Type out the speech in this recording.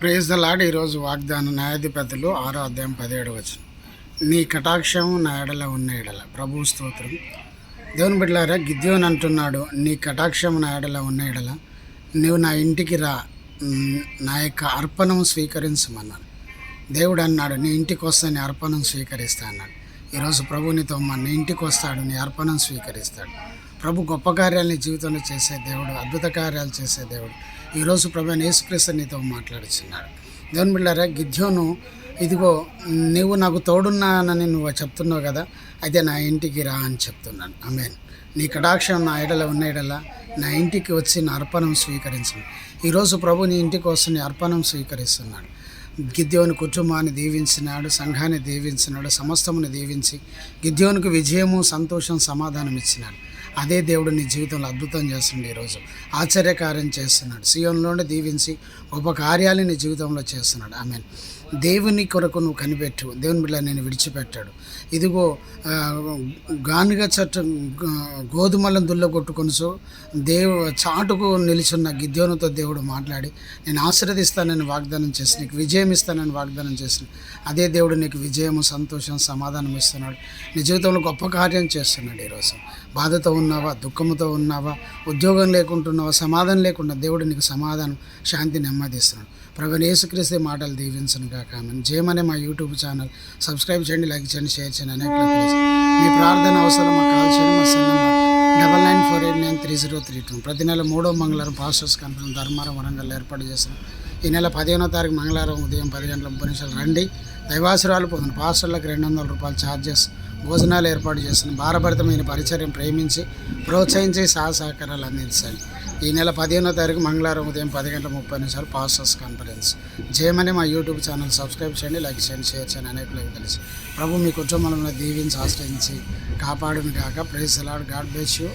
Praise the lord ఈరోజు వాగ్దాన న్యాయాధిపతులు ఆరో అధ్యాయం పదిహేడు వచ్చిన నీ కటాక్షం నా ఎడల ఉన్న ఎడల. ప్రభు స్తోత్రం. దేవుని బిడ్డలారా గిద్యోన్ అంటున్నాడు నీ కటాక్షం నా ఎడల ఉన్న ఎడల. నువ్వు నా ఇంటికి రా. నా యొక్క అర్పణం స్వీకరించమన్నాడు. దేవుడు అన్నాడు నీ ఇంటికి వస్తే నీ అర్పణం స్వీకరిస్తా అన్నాడు. ఈరోజు ప్రభు నీతో మా ఇంటికి వస్తాడు నీ అర్పణం స్వీకరిస్తాడు. ప్రభు గొప్ప కార్యాలు నీ జీవితంలో చేసే దేవుడు అద్భుత కార్యాలు చేసే దేవుడు. ఈరోజు ప్రభు యేసుక్రీస్తు నీతో మాట్లాడుచున్నాడు. దేవుని బిళ్ళారా గిద్యోను ఇదిగో నువ్వు నాకు తోడున్నానని నువ్వు చెప్తున్నావు కదా అయితే నా ఇంటికి రా అని చెప్తున్నాను ఆమెన్. నీ కటాక్షం నా ఎడల ఉన్న ఎడల నా ఇంటికి వచ్చి నా అర్పణం స్వీకరించను. ఈరోజు ప్రభు నీ ఇంటికి వస్తే నీ అర్పణం స్వీకరిస్తున్నాడు. గిద్యోని కుటుంబాన్ని దీవించినాడు సంఘాన్ని దీవించినాడు సమస్తముని దీవించి గిద్యోనికి విజయము సంతోషం సమాధానం ఇచ్చినాడు అదే దేవుడు నీ జీవితంలో అద్భుతం చేస్తుండే ఈరోజు ఆశ్చర్యకార్యం చేస్తున్నాడు. సీఎంలోనే దీవించి గొప్ప కార్యాలు నీ జీవితంలో చేస్తున్నాడు. ఆమె దేవుని కొరకు నువ్వు కనిపెట్టు. దేవుని బిడ్డ నేను విడిచిపెట్టాడు. ఇదిగో గానుగ చెట్టు గోధుమలను దుల్లగొట్టుకొని సో దేవు చాటుకు నిలిచున్న గిద్యోనుతో దేవుడు మాట్లాడి నేను ఆశీర్వదిస్తానని వాగ్దానం చేసి నీకు విజయం ఇస్తానని వాగ్దానం చేసిన అదే దేవుడు నీకు విజయము సంతోషం సమాధానం ఇస్తున్నాడు. నీ జీవితంలో గొప్ప కార్యం చేస్తున్నాడు ఈరోజు బాధతో ఉన్నావా? దుఃఖంతో ఉన్నావా? ఉద్యోగం లేకుంటున్నావా? సమాధానం లేకుండా దేవుడు నీకు సమాధానం శాంతి నెమ్మదిస్తున్నాడు. ప్రభు యేసుక్రీస్తు మాటలు దీవించను కాక ఆమె జయమనే మా యూట్యూబ్ ఛానల్. సబ్స్క్రైబ్ చేయండి లైక్ చేయండి షేర్ చేయండి. అనేక మీ ప్రార్థన అవసరం కాల్ చేయండి మా double nine four eight nine three zero three two. ప్రతి నెల మూడో మంగళవారం పాస్టర్స్ కాన్ఫరెన్స్ ధర్మారం వరంగల్ ఏర్పాటు చేస్తున్నాం. ఈ నెల పదిహేనో తారీఖు మంగళవారం ఉదయం పది గంటల ముప్పై నిమిషాలు రండి. దైవాసురాలు పొందిన పాస్టర్లకు రెండు వందల రూపాయలు ఛార్జెస్ భోజనాలు ఏర్పాటు చేసిన భారభరితమైన పరిచర్యం ప్రేమించి ప్రోత్సహించి సహా సహకారాలు అందించండి ఈ నెల పదిహేనో తారీఖు మంగళవారం ఉదయం పది గంటల ముప్పై నిమిషాలు పాస్టర్స్ కాన్ఫరెన్స్. జయమని మా యూట్యూబ్ ఛానల్ సబ్స్క్రైబ్ చేయండి లైక్ చేయండి షేర్ చేయండి అనేకులకు తెలిసి. ప్రభు మీ కుటుంబంలో దీవించి ఆశ్రయించి కాపాడును కాక ప్రేస్ అలాడ్ గాడ్ బ్లెస్ యూ.